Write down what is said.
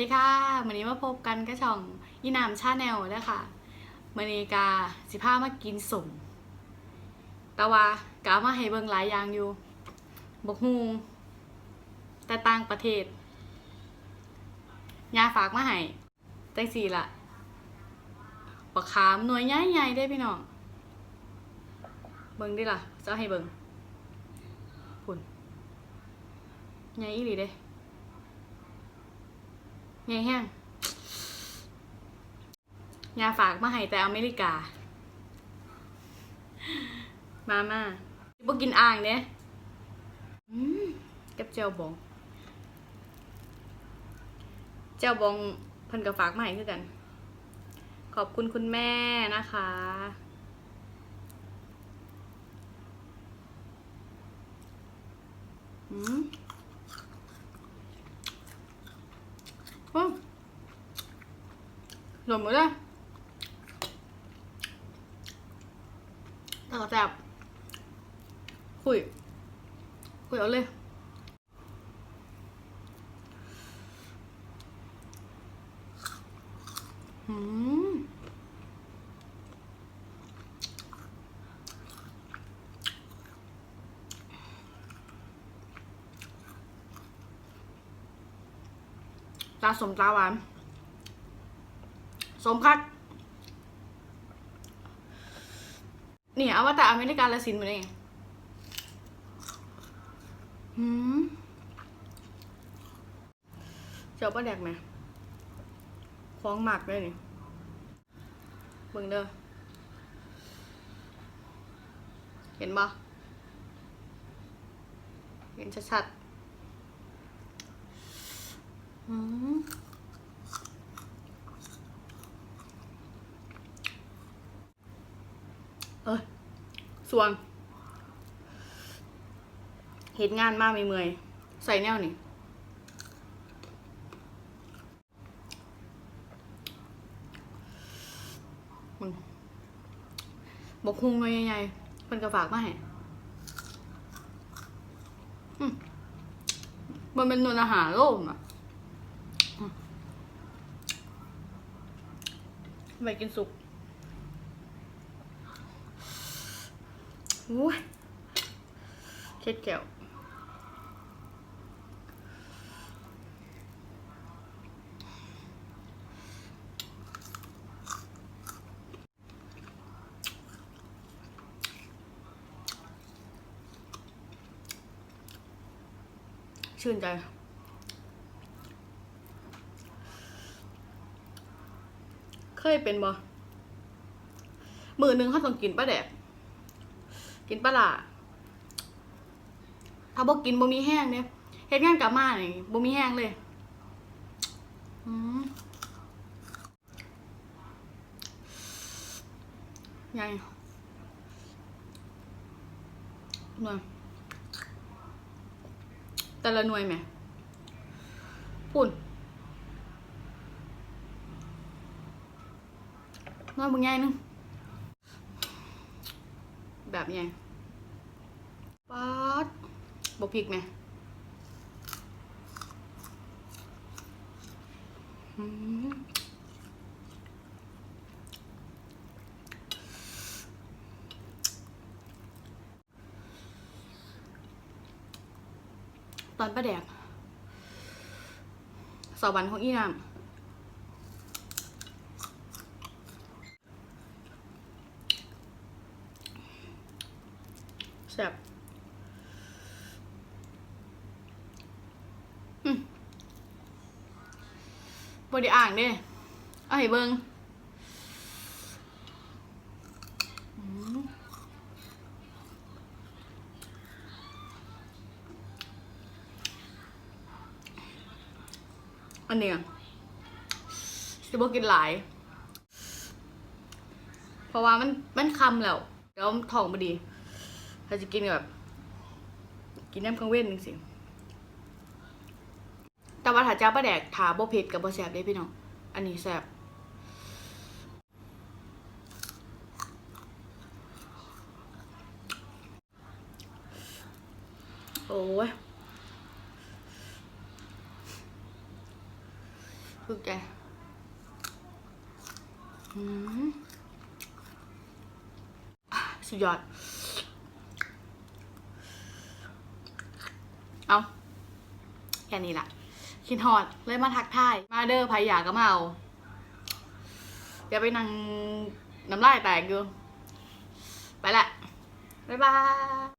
ดีค่ะวันนี้มาพบกันกับช่องอีนามชาแนลแล้วค่ะมันีกาสิพามากินสมแต่ว่ากามาให้เบิ่งหลายอย่างอยู่บกฮูแต่ต่างประเทศยาฝากมาให้จังสี่ละบักขามหน่วยใหญ่ๆได้พี่น้องเบิ่งดิล่ะจะเอาให้เบิ่งพุ่นใหญ่อีหลีเด้ ไงแห้งยาฝากมาให้แต่อเมริกา มามาบ่กินอ่างเด้อืมกับเจียวบองเจียวบองเพิ่นก็ฝากมาให้คือกัน ขอบคุณคุณแม่นะคะ อืม อืม หล่นหมดเลยแล้วก็แซ่บคุย คุยเอาเลยอืมตาสมตาหวาน สมคักนี่เอว่าแต่อเมริกาละสินมาได้ไงหืมเจ้าป้าแดกไหมคล้องหมักเลยนี่เบิ่งเด้อ เห็นบ่เห็นชัดๆอืม เอ้ย ส่วงเห็นงานมากไม่เมื่อยใส่แนวนี่บกคุงมาใหญ่ๆเป็นกระฝากมาให้มันเป็นนวลอาหารโลกอะไปกินสุก โอ้ยเช็ดแก้วชื่นใจเคยเป็นบ่มือหนึ่งเขาต้องกินปลาแดก กินปลาล่าถ้าบอกกินบ่มีแห้งเนี่ยเฮ็ดงานกลับมานี่บ่มีแห้งเลยใหญ่หน่วยแต่ละหน่วยแหมปุ่นน้อยบางใหญ่นึง แบบใหญ่ป๊าดบกพริกไหมอืมตอนประแดกสวรรค์ของอีนาม แซ่บอืมบดีอ่างเด้เอาให้เบิงอันเนี้ยจะบอกกินหลาย เพราะว่ามันมันคำแล้ว เดี๋ยวท้องมาดี ถ้าจะกินแบบกินน้ำกังเว้นจริงๆแต่ว่าถ้าจ้าปลาแดกถาบ่เผ็ดกับบ่แซบได้พี่น้อง อันนี้แซบโอ้ยคือแกอืมสุดยอด เอา แค่นี้ละคิดฮอดเลยมาทักทายมาเด้อไผอยากก็มาเอาอย่าไปนั่งน้ำลายแตกอยู่ไปละบ๊ายบาย